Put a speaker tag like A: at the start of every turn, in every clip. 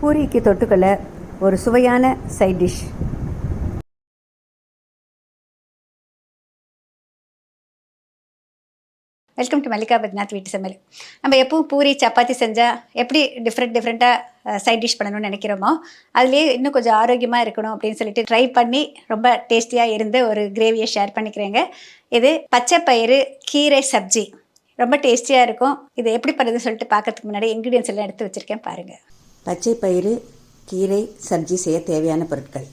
A: பூரிக்கு தொட்டுக்கொள்ள ஒரு சுவையான side dish
B: welcome to Mallika Badrinath வீட்டு சமையல் நம்ம எப்பவும் பூரி சப்பாத்தி செஞ்சால் எப்படி டிஃப்ரெண்ட் டிஃப்ரெண்ட்டாக சைட் டிஷ் பண்ணணும்னு நினைக்கிறோமோ அதுலேயே இன்னும் கொஞ்சம் ஆரோக்கியமாக இருக்கணும் அப்படின்னு சொல்லிட்டு ட்ரை பண்ணி ரொம்ப டேஸ்டியாக இருந்த ஒரு கிரேவியை ஷேர் பண்ணிக்கிறேங்க. இது பச்சை பயிறு கீரை சப்ஜி. ரொம்ப டேஸ்டியாக இருக்கும். இது எப்படி பண்ணுறதுன்னு சொல்லிட்டு பார்க்கறதுக்கு முன்னாடி இன்க்ரீடியன்ஸ் எல்லாம் எடுத்து வச்சுருக்கேன் பாருங்கள்
A: பச்சை பயிறு கீரை சப்ஜி செய்ய தேவையான பொருட்கள்.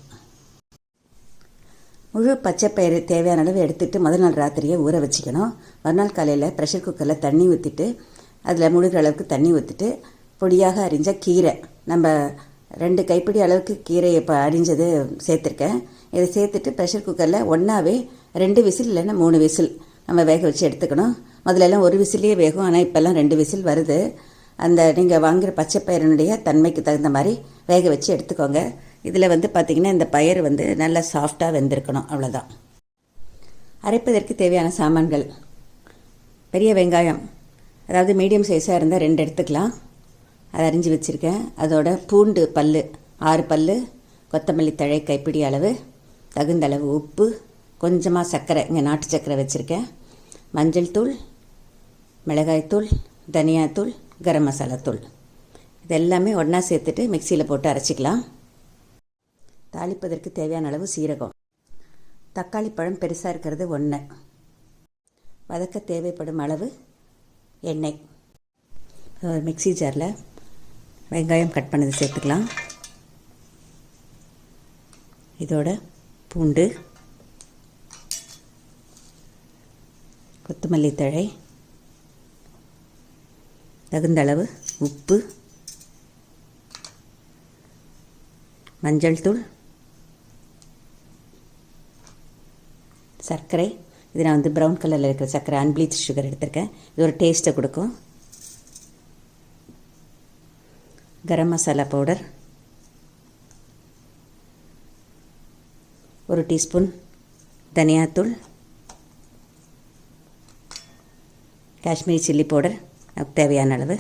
A: முழு பச்சை பயிறு தேவையான அளவு எடுத்துட்டு முதல் நாள் ராத்திரியே ஊற வச்சுக்கணும். மறுநாள் காலையில் ப்ரெஷர் குக்கரில் தண்ணி ஊற்றிட்டு அதில் முழுகிற அளவுக்கு தண்ணி ஊற்றிட்டு பொடியாக அரிஞ்ச கீரை. நம்ம ரெண்டு கைப்பிடி அளவுக்கு கீரை இப்போ அரிஞ்சது சேர்த்துருக்கேன். இதை சேர்த்துட்டு ப்ரெஷர் குக்கரில் ஒன்றாவே ரெண்டு விசில் இல்லைன்னா மூணு விசில் நம்ம வேக வச்சு எடுத்துக்கணும். முதலெல்லாம் ஒரு விசிலே வேகும் ஆனால் இப்போல்லாம் ரெண்டு விசில் வருது. அந்த நீங்கள் வாங்குகிற பச்சை பயிரினுடைய தன்மைக்கு தகுந்த மாதிரி வேக வச்சு எடுத்துக்கோங்க. இதில் வந்து பார்த்திங்கன்னா இந்த பயிர் வந்து நல்லா சாஃப்டாக வெந்திருக்கணும். அவ்வளோதான் அரைப்பதற்கு தேவையான சாமான்கள். பெரிய வெங்காயம். அதாவது மீடியம் சைஸாக இருந்தால் ரெண்டு எடுத்துக்கலாம். அதை அரிஞ்சு வச்சுருக்கேன். அதோட பூண்டு பல் ஆறு பல் கொத்தமல்லி தழை கைப்பிடி அளவு தகுந்த அளவு உப்பு கொஞ்சமாக சர்க்கரை இங்கே நாட்டு சர்க்கரை வச்சுருக்கேன். மஞ்சள் தூள் மிளகாய்த்தூள் தனியாத்தூள் கரம் மசாலா தூள். இது எல்லாமே ஒன்றா சேர்த்துட்டு மிக்சியில் போட்டு அரைச்சிக்கலாம். தாளிப்பதற்கு தேவையான அளவு சீரகம். தக்காளி பழம் பெருசாக இருக்கிறது ஒன்று வதக்க தேவைப்படும் அளவு எண்ணெய். ஒரு மிக்ஸி ஜாரில் வெங்காயம் கட் பண்ணது சேர்த்துக்கலாம். இதோட பூண்டு கொத்தமல்லி தழை தகுந்த அளவு உப்பு மஞ்சள் தூள் சர்க்கரை. இது நான் வந்து ப்ரௌன் கலரில் இருக்கிற சர்க்கரை அன்பிளீச் சுகர் எடுத்திருக்கேன். இது ஒரு டேஸ்ட்டை கொடுக்கும். கரம் மசாலா பவுடர் ஒரு டீஸ்பூன் தனியாத்தூள். காஷ்மீரி சில்லி பவுடர் நமக்கு தேவையான அளவு.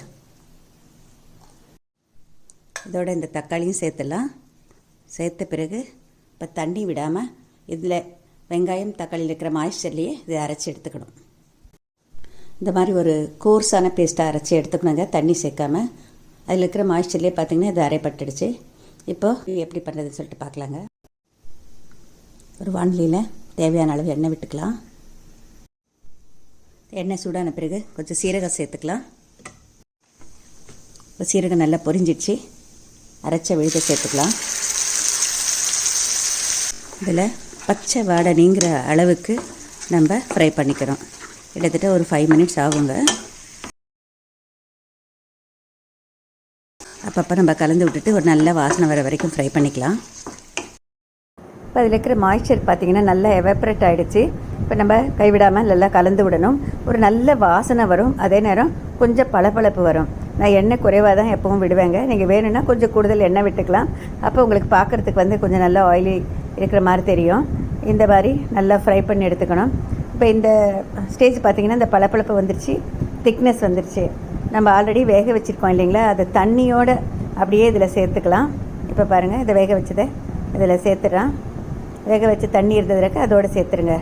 A: இதோட இந்த தக்காளியும் சேர்த்துடலாம். சேர்த்த பிறகு இப்போ தண்ணி விடாமல் இதில் வெங்காயம் தக்காளியில் இருக்கிற மாய்ச்சர்லேயே இதை அரைச்சி எடுத்துக்கணும். இந்த மாதிரி ஒரு கோர்ஸான பேஸ்ட்டாக அரைச்சி எடுத்துக்கணுங்க. தண்ணி சேர்க்காம. அதில் இருக்கிற மாய்ச்சர்லேயே பார்த்திங்கன்னா இது அரைப்பட்டுடுச்சு. இப்போது எப்படி பண்ணுறதுன்னு சொல்லிட்டு பார்க்கலாங்க ஒரு வானிலையில் தேவையான அளவு எண்ணெய் விட்டுக்கலாம். எண்ணெய் சூடான பிறகு கொஞ்சம் சீரகம் சேர்த்துக்கலாம். இப்போ சீரகம் நல்லா பொரிஞ்சிடுச்சு. அரைச்ச விழுத சேர்த்துக்கலாம். இதில் பச்சை வாடை நீங்கிற அளவுக்கு நம்ம ஃப்ரை பண்ணிக்கிறோம். கிட்டத்தட்ட ஒரு ஃபைவ் மினிட்ஸ் ஆகுங்க. அப்பப்போ நம்ம கலந்து விட்டுட்டு ஒரு நல்ல வாசனை வர வரைக்கும் ஃப்ரை பண்ணிக்கலாம். இப்போ அதில் இருக்கிற மாய்ச்சர் பார்த்திங்கன்னா நல்லா எவப்ரேட் ஆகிடுச்சு இப்போ நம்ம கைவிடாமல் நல்லா கலந்து விடணும். ஒரு நல்ல வாசனை வரும். அதே நேரம் கொஞ்சம் பளபளப்பு வரும். நான் எண்ணெய் குறைவாக தான் எப்பவும் விடுவேங்க. நீங்கள் வேணும்னா கொஞ்சம் கூடுதல் எண்ணெய் விட்டுக்கலாம். அப்போ உங்களுக்கு பார்க்குறதுக்கு வந்து கொஞ்சம் நல்லா ஆயிலி இருக்கிற மாதிரி தெரியும். இந்த மாதிரி நல்லா ஃப்ரை பண்ணி எடுத்துக்கணும். இப்போ இந்த ஸ்டேஜ் பார்த்திங்கன்னா இந்த பளபளப்பு வந்துருச்சு. திக்னஸ் வந்துருச்சு. நம்ம ஆல்ரெடி வேக வச்சுருக்கோம் இல்லைங்களா? அது தண்ணியோடு அப்படியே இதில் சேர்த்துக்கலாம். இப்போ பாருங்கள் இதை வேக வச்சதை இதில் சேர்த்துட்றான். வேக வச்சு தண்ணி இருந்ததுக்கு அதோடு சேர்த்துருங்க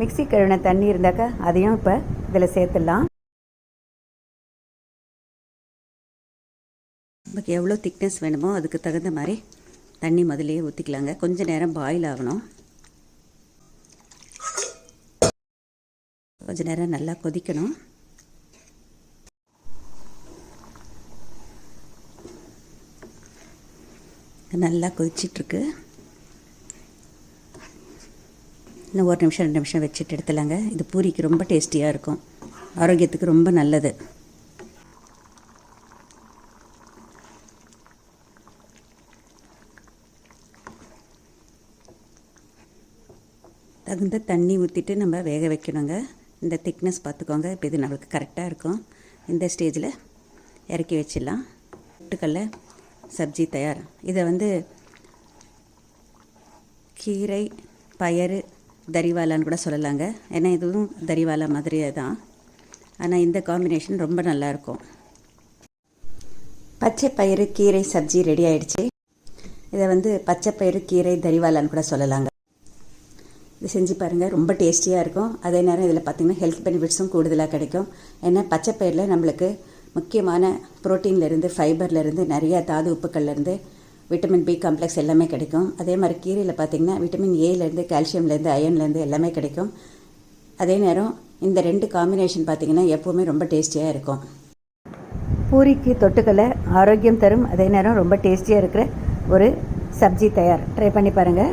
A: மிக்ஸி கழுவின தண்ணி இருந்தாக்கா அதையும் இப்போ இதில் சேர்த்துடலாம். நமக்கு எவ்வளோ திக்னஸ் வேணுமோ அதுக்கு தகுந்த மாதிரி தண்ணி முதலையே ஊற்றிக்கலாங்க கொஞ்சம் நேரம் பாயில் ஆகணும். கொஞ்சம் நேரம் நல்லா கொதிக்கணும். நல்லா கொதிச்சிட்ருக்கு. இன்னும் ஒரு நிமிஷம் ரெண்டு நிமிஷம் வச்சுட்டு எடுத்துலாங்க. இது பூரிக்கு ரொம்ப டேஸ்டியாக இருக்கும். ஆரோக்கியத்துக்கு ரொம்ப நல்லது. தகுந்த தண்ணி ஊற்றிட்டு நம்ம வேக வைக்கணுங்க. இந்த திக்னஸ் பார்த்துக்கோங்க. இப்போ இது நம்மளுக்கு கரெக்டாக இருக்கும். இந்த ஸ்டேஜில் இறக்கி வச்சிடலாம். பொட்டுக்கல்ல சப்ஜி தயார். இதை வந்து கீரை பயறு தரிவாலான்னு கூட சொல்லலாங்க. ஏன்னா இதுவும் தரிவாலா மாதிரியே தான். ஆனால் இந்த காம்பினேஷன் ரொம்ப நல்லாயிருக்கும் பச்சை பயிறு கீரை சப்ஜி ரெடி ஆயிடுச்சு. இதை வந்து பச்சை பயிறு கீரை தரிவாலான்னு கூட சொல்லலாங்க. இது செஞ்சு பாருங்கள் ரொம்ப டேஸ்டியாக இருக்கும். அதே நேரம் இதில் பார்த்திங்கன்னா ஹெல்த் பெனிஃபிட்ஸும் கூடுதலாக கிடைக்கும். ஏன்னா பச்சை பயிரில் நம்மளுக்கு முக்கியமான புரோட்டீன்லேருந்து ஃபைபர்லேருந்து நிறைய தாது உப்புக்கள்லேருந்து விட்டமின் பி காம்ப்ளெக்ஸ் எல்லாமே கிடைக்கும். அதே மாதிரி கீரையில் பார்த்திங்கன்னா விட்டமின் ஏலேருந்து கால்சியம்லேருந்து அயன்லேருந்து எல்லாமே கிடைக்கும். அதே நேரம் இந்த ரெண்டு காம்பினேஷன் பார்த்திங்கன்னா எப்போவுமே ரொம்ப டேஸ்டியாக இருக்கும். பூரிக்கு தொட்டுக்கலை ஆரோக்கியம் தரும். அதே நேரம் ரொம்ப டேஸ்டியாக இருக்கிற ஒரு சப்ஜி தயார். ட்ரை பண்ணி பாருங்கள்